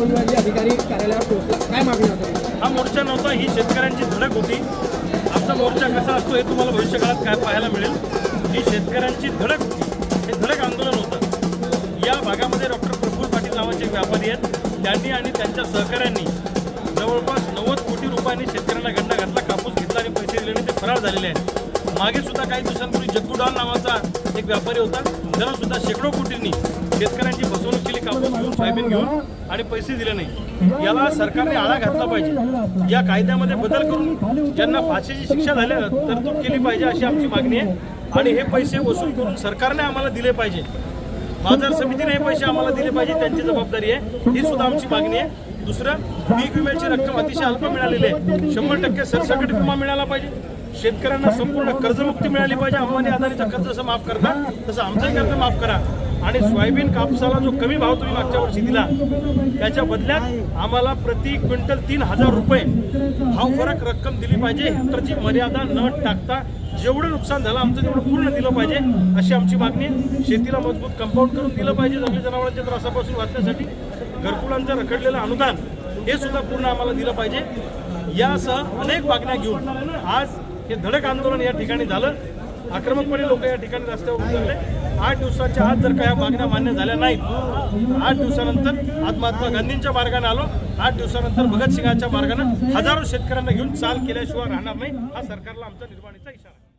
उपविभागीय अधिकारी कार्यालयावर पोहोचला काय मागणी होती? हा मोर्चा नव्हता ही शेतकऱ्यांची धडक होती. आमचा मोर्चा कसा असतो हे तुम्हाला भविष्यकाळात काय पाहायला मिळेल. ही शेतकऱ्यांची धडक होती. हे धडक आंदोलन होतं. या भागामध्ये डॉक्टर प्रफुल्ल पाटील नावाचे व्यापारी आहेत. त्यांनी आणि त्यांच्या सहकाऱ्यांनी जवळपास नव्वद कोटी रुपयांनी शेतकऱ्यांना गंडा घातला कापूस घेतला आणि पैसे दिले आणि ते फरार झालेले आहेत. मागे सुद्धा काही दिवसांपूर्वी जग्गूडाल नावाचा एक व्यापारी होता. त्यानं सुद्धा शेकडो कोटींनी शेतकऱ्यांची फसवणूक केली कापूस घेऊन सोयाबीन घेऊन. आणि पैसे दिले नाही. याला सरकारने आळा घातला पाहिजे. या कायद्यामध्ये बदल करून ज्यांना फाशीची शिक्षा झाल्या तरतूद केली पाहिजे अशी आमची मागणी आहे. आणि हे पैसे वसूल करून सरकारने आम्हाला दिले पाहिजे. बाजार समितीने हे पैसे आम्हाला दिले पाहिजे त्यांची जबाबदारी आहे. ही सुद्धा आमची मागणी आहे. दुसरं पीक विम्याची रक्कम अतिशय अल्प मिळालेली आहे. शंभर टक्के सरसकट विमा मिळाला पाहिजे. शेतकऱ्यांना संपूर्ण कर्जमुक्ती मिळाली पाहिजे. अंबानी आधारित कर्ज जसं माफ करता तसं आमचंही कर्ज माफ करा. आणि सोयाबीन कापसाला जो कमी भाव तुम्ही मागच्या वर्षी दिला त्याच्या बदल्यात आम्हाला प्रति क्विंटल तीन हजार रुपये हा फरक रक्कम दिली पाहिजे. हेक्टरची मर्यादा न टाकता जेवढं नुकसान झालं आमचं तेवढं पूर्ण दिलं पाहिजे अशी आमची मागणी आहे. शेतीला मजबूत कंपाऊंड करून दिलं पाहिजे. जंगली जनावरांच्या त्रासापासून वाचण्यासाठी घरकुलांचं रखडलेलं अनुदान हे सुद्धा पूर्ण आम्हाला दिलं पाहिजे. यासह अनेक मागण्या घेऊन आज हे धडक आंदोलन या ठिकाणी झालं. आक्रमकपणे लोक या ठिकाणी रस्त्यावर उतरले. आठ दिवसाच्या आत जर काही मागण्या मान्य झाल्या नाहीत आठ दिवसानंतर आज महात्मा गांधींच्या मार्गाने आलो आठ दिवसानंतर भगतसिंगाच्या मार्गाने हजारो शेतकऱ्यांना घेऊन चाल केल्याशिवाय राहणार नाही हा सरकारला आमचा निर्माणीचा इशारा आहे.